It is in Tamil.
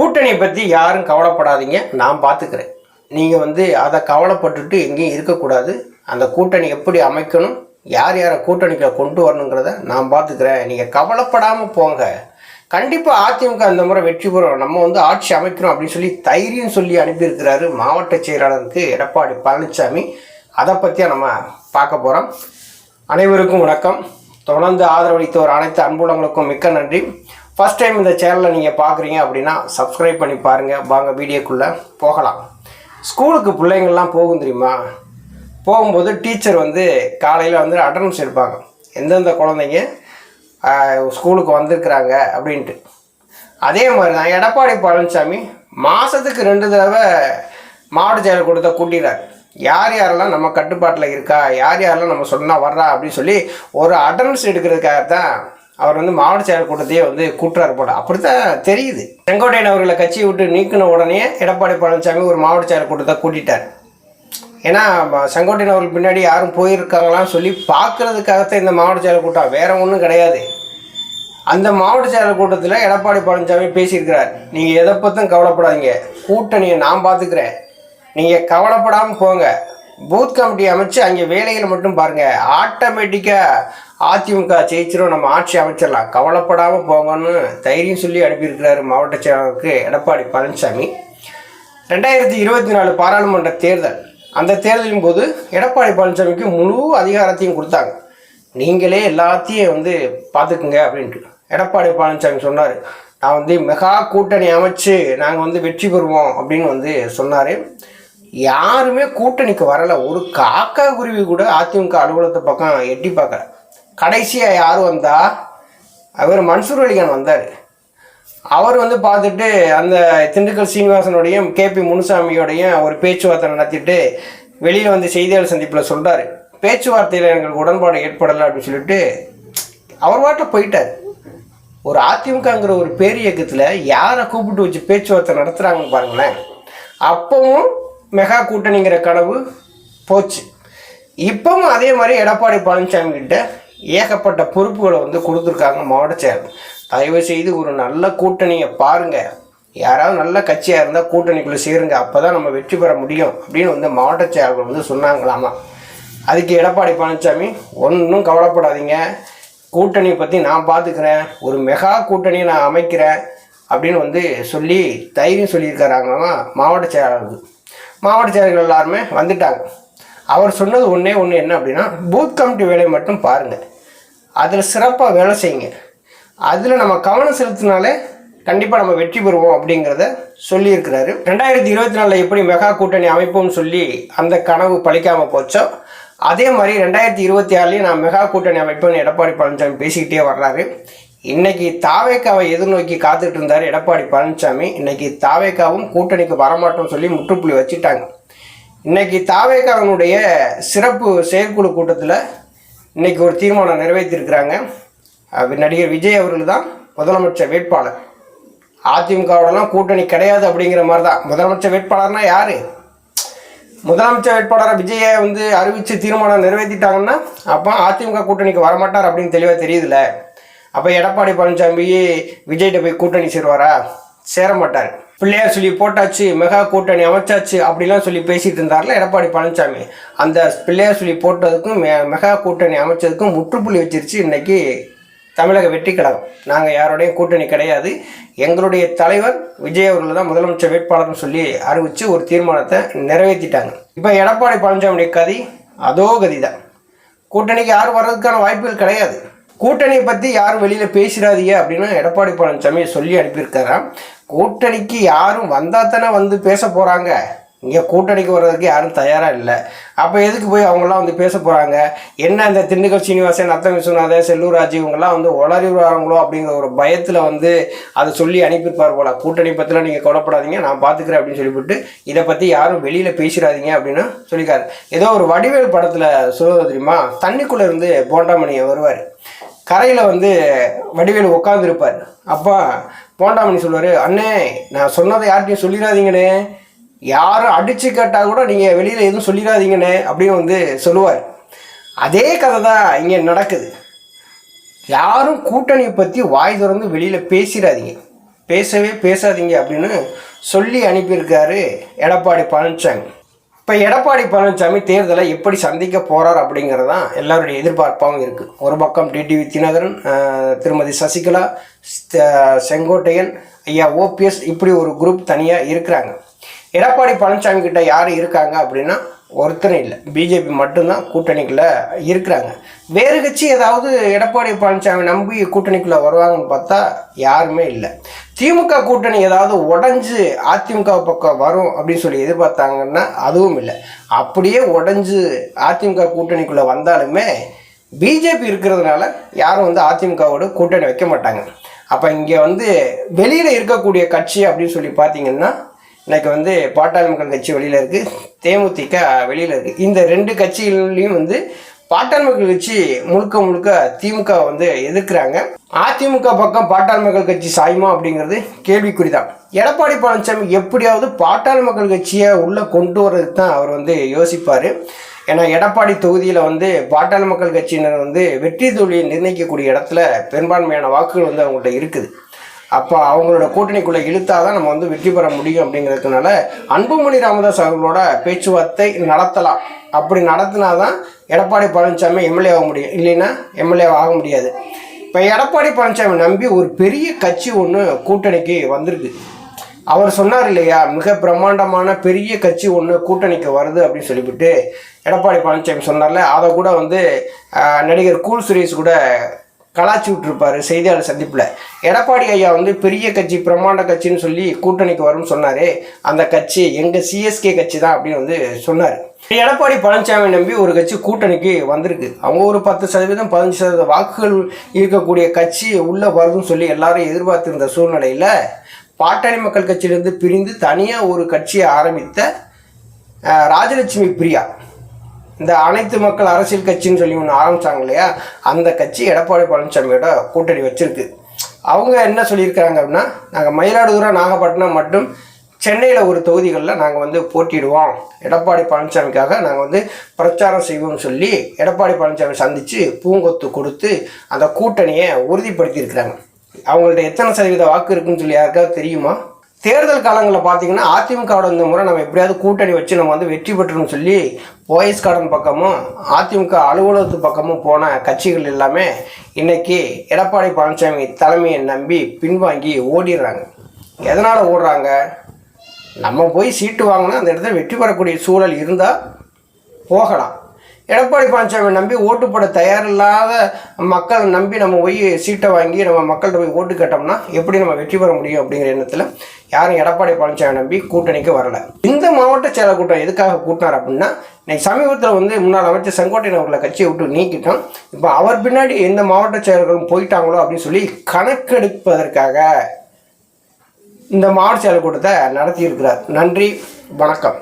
கூட்டணியை பற்றி யாரும் கவலைப்படாதீங்க நான் பார்த்துக்கிறேன் நீங்கள் வந்து அதை கவலைப்பட்டுட்டு எங்கேயும் இருக்கக்கூடாது. அந்த கூட்டணி எப்படி அமைக்கணும் யார் யாரை கூட்டணிக்கு கொண்டு வரணுங்கிறத நான் பார்த்துக்கிறேன் நீங்கள் கவலைப்படாமல் போங்க. கண்டிப்பாக அதிமுக அந்த முறை வெற்றி பெறும். நம்ம வந்து ஆட்சி அமைக்கிறோம் அப்படின்னு சொல்லி தைரியம் சொல்லி அனுப்பியிருக்கிறாரு மாவட்ட செயலாளருக்கு எடப்பாடி பழனிசாமி. அதை பற்றியாக நம்ம பார்க்க போகிறோம் அனைவருக்கும் வணக்கம். தொடர்ந்து ஆதரவளித்தவர் அனைத்து அன்புலங்களுக்கும் மிக்க நன்றி. ஃபஸ்ட் டைம் இந்த சேனலை நீங்கள் பார்க்குறீங்க அப்படின்னா சப்ஸ்கிரைப் பண்ணி பாருங்கள் வாங்க வீடியோக்குள்ளே போகலாம். ஸ்கூலுக்கு பிள்ளைங்கள்லாம் போகும் தெரியுமா? போகும்போது டீச்சர் வந்து காலையில் வந்து அட்டண்டன்ஸ் எடுப்பாங்க. எந்தெந்த குழந்தைங்க ஸ்கூலுக்கு வந்திருக்கிறாங்க அப்படின்ட்டு. அதே மாதிரி தான் எடப்பாடி பழனிசாமி மாதத்துக்கு ரெண்டு தடவை மாவட்ட செயலர் கொடுத்த கூட்டிடுறாரு. யார் யாரெல்லாம் நம்ம கட்டுப்பாட்டில் இருக்கா யார் யாரெல்லாம் நம்ம சொன்னால் வர்றா அப்படின்னு சொல்லி ஒரு அட்டண்டன்ஸ் எடுக்கிறதுக்காக தான் அவர் வந்து மாவட்ட செயலர் கூட்டத்தையே வந்து கூட்டுறாரு போட அப்படி தான் தெரியுது. செங்கோட்டையன் அவர்களை கட்சியை விட்டு நீக்கின உடனே எடப்பாடி பழனிசாமி ஒரு மாவட்ட செயலர் கூட்டத்தை கூட்டிட்டார். ஏன்னா செங்கோட்டையன் அவர்கள் பின்னாடி யாரும் போயிருக்காங்களான்னு சொல்லி பார்க்கறதுக்காகத்தான் இந்த மாவட்ட செயலர் கூட்டம். வேற ஒன்றும் கிடையாது. அந்த மாவட்ட செயலர் கூட்டத்தில் எடப்பாடி பழனிசாமி பேசியிருக்கிறார். நீங்கள் எதை பற்றும் கவலைப்படாதீங்க. கூட்டணியை நான் பார்த்துக்கிறேன் நீங்கள் கவலைப்படாமல் போங்க. பூத் கமிட்டி அமைச்சு அங்கே வேலைகளை மட்டும் பாருங்கள் ஆட்டோமேட்டிக்காக அதிமுக ஜெயிச்சிடும் நம்ம ஆட்சி அமைச்சிடலாம் கவலைப்படாமல் போங்கன்னு தைரியம் சொல்லி அனுப்பியிருக்கிறாரு மாவட்ட செயலாளருக்கு எடப்பாடி பழனிசாமி. ரெண்டாயிரத்தி இருபத்தி நாலு பாராளுமன்ற தேர்தல். அந்த தேர்தலின் போது எடப்பாடி பழனிசாமிக்கு முழு அதிகாரத்தையும் கொடுத்தாங்க. நீங்களே எல்லாத்தையும் வந்து பார்த்துக்குங்க அப்படின்ட்டு. எடப்பாடி பழனிசாமி சொன்னார். நான் வந்து மெகா கூட்டணி அமைச்சு நாங்கள் வந்து வெற்றி பெறுவோம் அப்படின்னு வந்து சொன்னார். யாருமே கூட்டணிக்கு வரலை. ஒரு காக்கா குருவி கூட அதிமுக அலுவலகத்தை பக்கம் எட்டி பார்க்கல. கடைசியாக யார் வந்தா? அவர் மன்சூர் அலிகான் வந்தார். அவர் வந்து பார்த்துட்டு அந்த திண்டுக்கல் சீனிவாசனோடையும் கேபி முனுசாமியோடையும் ஒரு பேச்சுவார்த்தை நடத்திட்டு வெளியில் வந்து செய்தியாளர் சந்திப்பில் சொல்கிறார் பேச்சுவார்த்தையில் எங்களுக்கு உடன்பாடு ஏற்படலை அப்படின்னு சொல்லிட்டு அவர் வாட்ட போயிட்டார். ஒரு அதிமுகங்கிற ஒரு பேர் இயக்கத்தில் யாரை கூப்பிட்டு வச்சு பேச்சுவார்த்தை நடத்துகிறாங்கன்னு பாருங்களேன். அப்பவும் மெகா கூட்டணிங்கிற கனவு போச்சு. இப்பவும் அதே மாதிரி எடப்பாடி பழனிசாமி கிட்ட ஏகப்பட்ட பொறுப்புகளை வந்து கொடுத்துருக்காங்க மாவட்ட செயலர். தயவு செய்து ஒரு நல்ல கூட்டணியை பாருங்கள் யாராவது நல்ல கட்சியாக இருந்தால் கூட்டணிக்குள்ளே சேருங்க. அப்போ தான் நம்ம வெற்றி பெற முடியும் அப்படின்னு வந்து மாவட்ட செயலர்கள் வந்து சொன்னாங்களாமா. அதுக்கு எடப்பாடி பழனிசாமி ஒன்றும் கவலைப்படாதீங்க. கூட்டணியை பற்றி நான் பார்த்துக்கிறேன் ஒரு மெகா கூட்டணியை நான் அமைக்கிறேன் அப்படின்னு வந்து சொல்லி தைரியம் சொல்லியிருக்கிறாங்களாமா மாவட்ட செயலாளர்கள் மாவட்ட செயலர்கள் எல்லாருமே வந்துட்டாங்க. அவர் சொன்னது ஒன்றே ஒன்று என்ன அப்படின்னா பூத் கமிட்டி வேலையை மட்டும் பாருங்கள் அதில் சிறப்பாக வேலை செய்யுங்க. அதில் நம்ம கவனம் செலுத்தினாலே கண்டிப்பாக நம்ம வெற்றி பெறுவோம் அப்படிங்கிறத சொல்லியிருக்கிறாரு. ரெண்டாயிரத்தி இருபத்தி நாலில் எப்படி மெகா கூட்டணி அமைப்போம்னு சொல்லி அந்த கனவு பழிக்காமல் போச்சோ அதே மாதிரி ரெண்டாயிரத்தி இருபத்தி ஆறுலேயும் நான் மெகா கூட்டணி அமைப்பேன்னு எடப்பாடி பழனிசாமி பேசிக்கிட்டே வர்றாரு. இன்னைக்கு தாவேக்காவை எதிர்நோக்கி காத்துட்டு இருந்தார் எடப்பாடி பழனிசாமி. இன்னைக்கு தாவேக்காவும் கூட்டணிக்கு வரமாட்டோம்னு சொல்லி முற்றுப்புள்ளி வச்சுட்டாங்க. இன்னைக்கு தாவேக்காவினுடைய சிறப்பு செயற்குழு கூட்டத்தில் இன்னைக்கு ஒரு தீர்மானம் நிறைவேற்றியிருக்கிறாங்க நடிகர் விஜய் அவர்கள் தான் முதலமைச்சர் வேட்பாளர். அதிமுகவோடலாம் கூட்டணி கிடையாது அப்படிங்கிற மாதிரி தான் முதலமைச்சர் வேட்பாளர்னா யார்? முதலமைச்சர் வேட்பாளரை விஜயை வந்து அறிவித்து தீர்மானம் நிறைவேற்றிட்டாங்கன்னா அப்போ அதிமுக கூட்டணிக்கு வரமாட்டார் அப்படின்னு தெளிவாக தெரியுதுல்ல. அப்போ எடப்பாடி பழனிசாமி விஜய்கிட்ட போய் கூட்டணி சேருவாரா? சேர மாட்டார் பிள்ளையார் சொல்லி போட்டாச்சு மெகா கூட்டணி அமைச்சாச்சு அப்படிலாம் சொல்லி பேசிட்டு இருந்தார்ல எடப்பாடி பழனிசாமி அந்த பிள்ளையார் சொல்லி போட்டதுக்கும் மெ மெகா கூட்டணி அமைச்சதுக்கும் முற்றுப்புள்ளி வச்சிருச்சு இன்னைக்கு தமிழக வெற்றி கழகம். நாங்கள் யாரோடையும் கூட்டணி கிடையாது. எங்களுடைய தலைவர் விஜய் அவர்கள் தான் முதலமைச்சர் வேட்பாளர்னு சொல்லி அறிவித்து ஒரு தீர்மானத்தை நிறைவேற்றிட்டாங்க. இப்போ எடப்பாடி பழனிசாமியுடைய கதி அதோ கதி தான் கூட்டணிக்கு யாரும் வர்றதுக்கான வாய்ப்புகள் கிடையாது. கூட்டணியை பற்றி யாரும் வெளியில் பேசிடாதீங்க அப்படின்னு எடப்பாடி பழனிசாமி சொல்லி அனுப்பியிருக்காராம். கூட்டணிக்கு யாரும் வந்தால் தானே வந்து பேச போகிறாங்க இங்கே கூட்டணிக்கு வர்றதுக்கு யாரும் தயாராக இல்லை. அப்போ எதுக்கு போய் அவங்களாம் வந்து பேச போகிறாங்க என்ன இந்த திண்டுக்கல் சீனிவாசன் நத்தம் விஸ்வநாதன் செல்லூர் ராஜு இவங்கெல்லாம் வந்து உளறி வராங்களோ அப்படிங்கிற ஒரு பயத்தில் வந்து அதை சொல்லி அனுப்பியிருப்பார் போல. கூட்டணி பற்றிலாம் நீங்கள் கவலைப்படாதீங்க நான் பார்த்துக்கிறேன் அப்படின்னு சொல்லிவிட்டு இதை பற்றி யாரும் வெளியில் பேசிடாதீங்க அப்படின்னு சொல்லிக்காரு ஏதோ ஒரு வடிவேல் படத்தில் சொல்லுவது தெரியுமா? தண்ணிக்குள்ளே இருந்து போண்டாமணியை வருவார். கரையில் வந்து வடிவேலு உட்காந்துருப்பார் அப்போ போண்டாமணி சொல்லுவார் அண்ணே நான் சொன்னதை யார்கிட்டையும் சொல்லிடாதீங்கண்ணே. யாரும் அடித்து கேட்டால் கூட நீங்கள் வெளியில் எதுவும் சொல்லிடாதீங்கண்ணே அப்படின்னு வந்து சொல்லுவார். அதே கதை தான் இங்கே நடக்குது. யாரும் கூட்டணியை பற்றி வாய் திறந்து வெளியில் பேசிடாதீங்க. பேசவே பேசாதீங்க அப்படின்னு சொல்லி அனுப்பியிருக்காரு எடப்பாடி பழனிசாமி இப்போ எடப்பாடி பழனிசாமி தேர்தலை எப்படி சந்திக்க போகிறார் அப்படிங்கிறது தான் எல்லாருடைய எதிர்பார்ப்பாகவும் இருக்குது ஒரு பக்கம் டிடிவி தினகரன் திருமதி சசிகலா செங்கோட்டையன் ஐயா ஓபிஎஸ் இப்படி ஒரு குரூப் தனியாக இருக்கிறாங்க. எடப்பாடி பழனிசாமி கிட்ட யார் இருக்காங்க அப்படின்னா ஒருத்தரும் இல்லை. பிஜேபி மட்டும்தான் கூட்டணிக்குள்ளே இருக்கிறாங்க. வேறு கட்சி ஏதாவது எடப்பாடி பழனிசாமி நம்பி கூட்டணிக்குள்ளே வருவாங்கன்னு பார்த்தா யாருமே இல்லை. திமுக கூட்டணி ஏதாவது உடஞ்சி அதிமுக பக்கம் வரும் அப்படின்னு சொல்லி எதிர்பார்த்தாங்கன்னா அதுவும் இல்லை. அப்படியே உடஞ்சி அதிமுக கூட்டணிக்குள்ளே வந்தாலுமே பிஜேபி இருக்கிறதுனால யாரும் வந்து அதிமுகவோட கூட்டணி வைக்க மாட்டாங்க. அப்போ இங்கே வந்து வெளியில் இருக்கக்கூடிய கட்சி அப்படின்னு சொல்லி பார்த்தீங்கன்னா இன்னைக்கு வந்து பாட்டாளி மக்கள் கட்சி வெளியில் இருக்குது தேமுதிக வெளியில் இருக்குது இந்த ரெண்டு கட்சிகள்லையும் வந்து பாட்டாளி மக்கள் கட்சி முழுக்க முழுக்க திமுக வந்து எதிர்க்கிறாங்க. அதிமுக பக்கம் பாட்டாளி மக்கள் கட்சி சாயுமா அப்படிங்கிறது கேள்விக்குறி தான் எடப்பாடி பழனிசாமி எப்படியாவது பாட்டாளி மக்கள் கட்சியை உள்ளே கொண்டு வர்றதுக்கு தான் அவர் வந்து யோசிப்பார். ஏன்னா எடப்பாடி தொகுதியில் வந்து பாட்டாளி மக்கள் கட்சியினர் வந்து வெற்றி தோல்வியை நிர்ணயிக்கக்கூடிய இடத்துல பெரும்பான்மையான வாக்குகள் வந்து அவங்கள்ட்ட இருக்குது. அப்போ அவங்களோட கூட்டணிக்குள்ளே இழுத்தாதான் நம்ம வந்து வெற்றி பெற முடியும் அப்படிங்கிறதுனால அன்புமணி ராமதாஸ் அவர்களோட பேச்சுவார்த்தை நடத்தலாம். அப்படி நடத்தினாதான் எடப்பாடி பழனிசாமி எம்எல்ஏ ஆக முடியும். இல்லைன்னா எம்எல்ஏ ஆக முடியாது. இப்போ எடப்பாடி பழனிசாமி நம்பி ஒரு பெரிய கட்சி ஒன்று கூட்டணிக்கு வந்திருக்கு. அவர் சொன்னார் இல்லையா மிக பிரம்மாண்டமான பெரிய கட்சி ஒன்று கூட்டணிக்கு வருது அப்படின்னு சொல்லிவிட்டு எடப்பாடி பழனிசாமி சொன்னார்ல. அதை கூட வந்து நடிகர் கூல் சுரேஷ் கூட கலாச்சி விட்டுருப்பாரு செய்தியாளர் சந்திப்பில். எடப்பாடி ஐயா வந்து பெரிய கட்சி பிரம்மாண்ட கட்சின்னு சொல்லி கூட்டணிக்கு வரும்னு சொன்னாரே. அந்த கட்சி எங்கள் சிஎஸ்கே கட்சி தான் அப்படின்னு வந்து சொன்னார். எடப்பாடி பழனிசாமி நம்பி ஒரு கட்சி கூட்டணிக்கு வந்திருக்கு. அவங்க ஒரு பத்து சதவீதம் பதினஞ்சு சதவீத வாக்குகள் இருக்கக்கூடிய கட்சி உள்ளே வருதுன்னு சொல்லி எல்லாரும் எதிர்பார்த்திருந்த சூழ்நிலையில் பாட்டாளி மக்கள் கட்சியிலிருந்து பிரிந்து தனியாக ஒரு கட்சியை ஆரம்பித்த ராஜலட்சுமி பிரியா. இந்த அனைத்து மக்கள் அரசியல் கட்சின்னு சொல்லி ஒன்று ஆரம்பிச்சாங்க இல்லையா? அந்த கட்சி எடப்பாடி பழனிசாமியோட கூட்டணி வச்சிருக்கு. அவங்க என்ன சொல்லியிருக்காங்க அப்படின்னா நாங்கள் மயிலாடுதுறை நாகப்பட்டினம் மற்றும் சென்னையில் ஒரு தொகுதிகளில் நாங்கள் வந்து போட்டிடுவோம் எடப்பாடி பழனிசாமிக்காக நாங்கள் வந்து பிரச்சாரம் செய்வோம்னு சொல்லி எடப்பாடி பழனிசாமி சந்தித்து பூங்கொத்து கொடுத்து அந்த கூட்டணியை உறுதிப்படுத்தியிருக்கிறாங்க. அவங்கள்ட்ட எத்தனை சதவீத வாக்கு இருக்குன்னு சொல்லி யாருக்காவது தெரியுமா? தேர்தல் காலங்களில் பார்த்தீங்கன்னா அதிமுகவோட இந்த முறை நம்ம எப்படியாவது கூட்டணி வச்சு நம்ம வந்து வெற்றி பெற்றோம்னு சொல்லி போயஸ் கார்டன் பக்கமும் அதிமுக அலுவலகத்து பக்கமும் போன கட்சிகள் எல்லாமே இன்னைக்கு எடப்பாடி பழனிசாமி தலைமையை நம்பி பின்வாங்கி ஓடிடுறாங்க. எதனால் ஓடுறாங்க? நம்ம போய் சீட்டு வாங்கினா அந்த இடத்துல வெற்றி பெறக்கூடிய சூழல் இருந்தால் போகலாம். எடப்பாடி பழனிசாமி நம்பி ஓட்டு போட தயாரில்லாத மக்கள் நம்பி நம்ம போய் சீட்டை வாங்கி நம்ம மக்கள்கிட்ட போய் ஓட்டு கேட்டோம்னா எப்படி நம்ம வெற்றி பெற முடியும் அப்படிங்கிற எண்ணத்தில் யாரும் எடப்பாடி பழனிசாமி நம்பி கூட்டணிக்கு வரல. இந்த மாவட்ட செயலர் கூட்டம் எதுக்காக கூட்டினார் அப்படின்னா இன்னைக்கு சமீபத்தில் வந்து முன்னாள் அமைச்சர் செங்கோட்டையன் அவர்களை கட்சியை விட்டு நீக்கிட்டோம். இப்போ அவர் பின்னாடி எந்த மாவட்ட செயலர்களும் போயிட்டாங்களோ அப்படின்னு சொல்லி கணக்கெடுப்பதற்காக இந்த மாவட்ட செயலர் கூட்டத்தை நடத்தியிருக்கிறார். நன்றி வணக்கம்.